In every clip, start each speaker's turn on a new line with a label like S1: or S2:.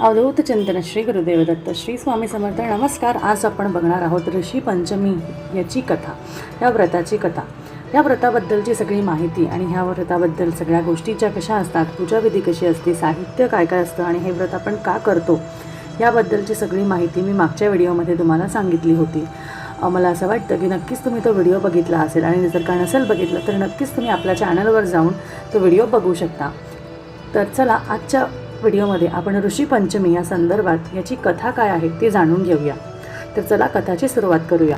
S1: अवधूत चिंतन श्री गुरुदेव दत्त श्री स्वामी समर्थ नमस्कार. आज आपण बघणार आहोत ऋषी पंचमी याची कथा या व्रताची कथा. या व्रताबद्दलची सगळी माहिती आणि ह्या व्रताबद्दल सगळ्या गोष्टीच्या कशा असतात पूजाविधी कशी असते साहित्य काय काय असतं आणि हे व्रत आपण का करतो याबद्दलची सगळी माहिती मी मागच्या व्हिडिओमध्ये तुम्हाला सांगितली होती. मला असं वाटतं की नक्कीच तुम्ही तो व्हिडिओ बघितला असेल आणि जर का नसेल बघितलं तर नक्कीच तुम्ही आपल्या चॅनलवर जाऊन तो व्हिडिओ बघू शकता. तर चला आजच्या व्हिडिओमध्ये आपण ऋषी पंचमी या संदर्भात याची कथा काय आहे ती जाणून घेऊया. तर चला कथाची सुरुवात करूया.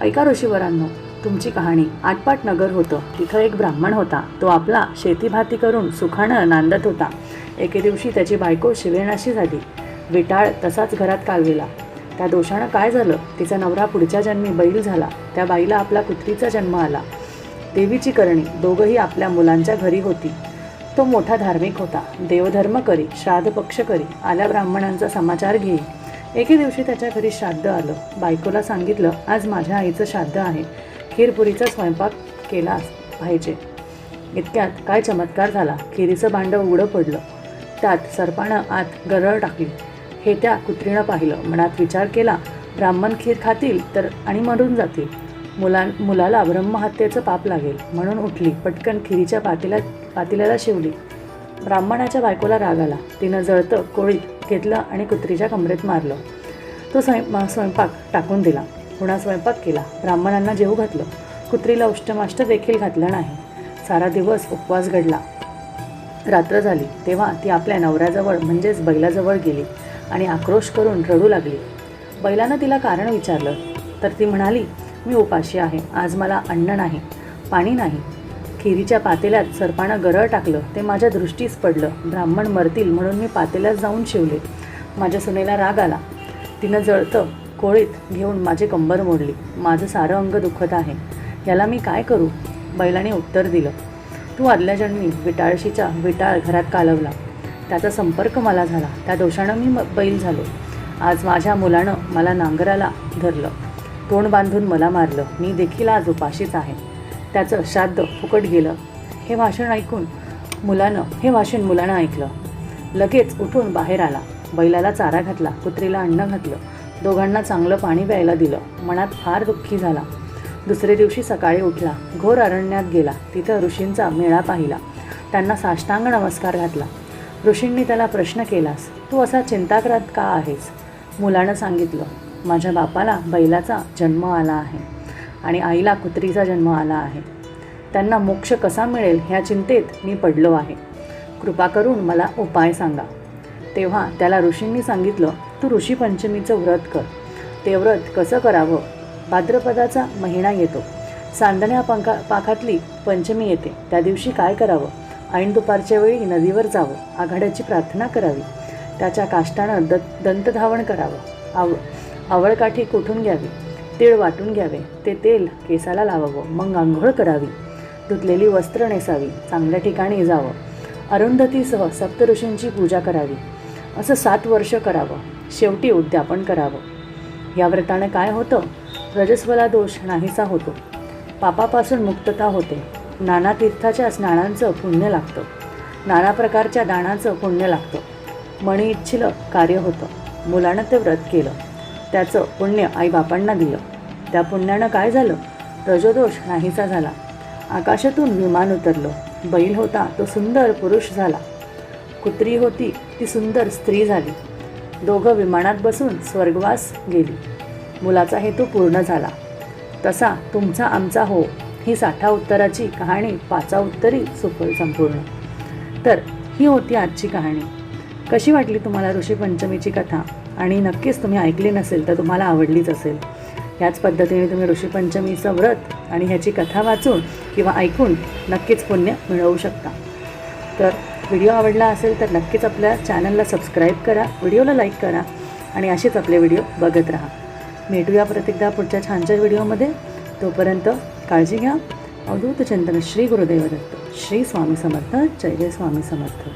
S1: ऐका ऋषीवरांनो तुमची कहाणी आटपाट नगर होतं. तिथं एक ब्राह्मण होता. तो आपला शेतीभाती करून सुखानं नांदत होता. एके दिवशी त्याची बायको शिवेणाशी झाली. विटाळ तसाच घरात कालविला. त्या दोषानं काय झालं? तिचा नवरा पुढच्या जन्मी बैल झाला. त्या बाईला आपला कुत्रीचा जन्म आला. देवीची करणी दोघंही आपल्या मुलांच्या घरी होती. तो मोठा धार्मिक होता. देवधर्म करी श्राद्ध पक्ष करी आल्या ब्राह्मणांचा समाचार घेई. एके दिवशी त्याच्या घरी श्राद्ध आलं. बायकोला सांगितलं आज माझ्या आईचं श्राद्ध आहे. खीरपुरीचा स्वयंपाक केला पाहिजे. इतक्यात काय चमत्कार झाला. खिरीचं भांडं उघडं पडलं. त्यात सर्पानं आत गरळ टाकली. हे त्या कुत्रीनं पाहिलं. मनात विचार केला ब्राह्मण खीर खातील तर आणि मरून जातील. मुलां मुलाला ब्रह्महत्येचं पाप लागेल म्हणून उठली. पटकन खिरीच्या पातेल्या पातेल्याला शिवली. ब्राह्मणाच्या बायकोला राग आला. तिनं जळतं कोळीत घेतलं आणि कुत्रीच्या कमरेत मारलं. तो स्वयं स्वयंपाक टाकून दिला. पुन्हा स्वयंपाक केला. ब्राह्मणांना जेवू घातलं. कुत्रीला उष्टमाष्ट देखील घातलं नाही. सारा दिवस उपवास घडला. रात्र झाली. तेव्हा ती आपल्या नवऱ्याजवळ म्हणजेच बैलाजवळ गेली आणि आक्रोश करून रडू लागली. बैलानं तिला कारण विचारलं. तर ती म्हणाली मी उपाशी आहे. आज मला अन्न नाही पाणी नाही. खिरीच्या पातेल्यात सर्पानं गरळ टाकलं ते माझ्या दृष्टीस पडलं. ब्राह्मण मरतील म्हणून मी पातेल्यात जाऊन शिवले. माझ्या सुनेला राग आला. तिनं जळतं कोळीत घेऊन माझे कंबर मोडली. माझं सारं अंग दुखत आहे. याला मी काय करू? बैलाने उत्तर दिलं. तू आदल्या जन्मी विटाळशीचा विटाळ घरात कालवला. त्याचा संपर्क मला झाला. त्या दोषानं मी म- बैल झालो. आज माझ्या मुलानं मला नांगराला धरलं. तोंड बांधून मला मारलं. मी देखील आज उपाशीच आहे. त्याचं श्राद्ध फुकट गेलं. हे भाषण ऐकून मुलानं हे भाषण मुलानं ऐकलं. लगेच उठून बाहेर आला. बैलाला चारा घातला. कुत्रीला अन्न घातलं. दोघांना चांगलं पाणी प्यायला दिलं. मनात फार दुःखी झाला. दुसरे दिवशी सकाळी उठला. घोर अरण्यात गेला. तिथं ऋषींचा मेळा पाहिला. त्यांना साष्टांग नमस्कार घातला. ऋषींनी त्याला प्रश्न केलास. तू असा चिंताग्रात का आहेस? मुलानं सांगितलं. माझ्या बापाला बैलाचा जन्म आला आहे आणि आईला कुत्रीचा जन्म आला आहे. त्यांना मोक्ष कसा मिळेल ह्या चिंतेत मी पडलो आहे. कृपा करून मला उपाय सांगा. तेव्हा त्याला ऋषींनी सांगितलं तू ऋषीपंचमीचं व्रत कर. ते व्रत कसं करावं? भाद्रपदाचा महिना येतो. सांडण्या पंखा पाखातली पंचमी येते. त्या दिवशी काय करावं? ऐन दुपारच्या वेळी नदीवर जावं. आघाड्याची प्रार्थना करावी. त्याच्या काष्टानं द दंतधावण करावं. आव आवळकाठी कुठून घ्यावी? तीळ वाटून घ्यावे. ते तेल केसाला लावावं. मग आंघोळ करावी. धुतलेली वस्त्र नेसावी. चांगल्या ठिकाणी जावं. अरुंधतीसह सप्तऋषींची पूजा करावी. असं सात वर्ष करावं. शेवटी उद्यापन करावं. या व्रतानं काय होतं? रजस्वला दोष नाहीसा होतो. पापापासून मुक्तता होते. नाना तीर्थाच्या स्नानांचं पुण्य लागतं. नाना प्रकारच्या दानाचं पुण्य लागतं. मणी इच्छिलं कार्य होतं. मुलानं ते व्रत केलं. त्याचं पुण्य आईबापांना दिलं. त्या पुण्यानं काय झालं? रजोदोष नाहीसा झाला. आकाशातून विमान उतरलं. बैल होता तो सुंदर पुरुष झाला. कुत्री होती ती सुंदर स्त्री झाली. दोघं विमानात बसून स्वर्गवास गेली. मुलाचा हेतू पूर्ण झाला. तसा तुमचा आमचा हो ही साठा उत्तराची कहाणी पाचा उत्तरी सुफल संपूर्ण. तर ही होती आजची कहाणी. कशी वाटली तुम्हाला ऋषी पंचमीची कथा? आणि नक्कीच तुम्ही ऐकली नसेल तर तुम्हाला आवडलीच असेल. याच पद्धतीने तुम्ही ऋषीपंचमीचं व्रत आणि ह्याची कथा वाचून किंवा ऐकून नक्कीच पुण्य मिळवू शकता. तर व्हिडिओ आवडला असेल तर नक्कीच आपल्या चॅनलला सबस्क्राईब करा व्हिडिओला लाईक करा आणि असेच आपले व्हिडिओ बघत राहा. भेटूया प्रत्येकदा एकदा पुढच्या छानच्या व्हिडिओमध्ये. तोपर्यंत काळजी घ्या. अवधूत चिंतन श्री गुरुदेव दत्त श्री स्वामी समर्थ. जय जय स्वामी समर्थ.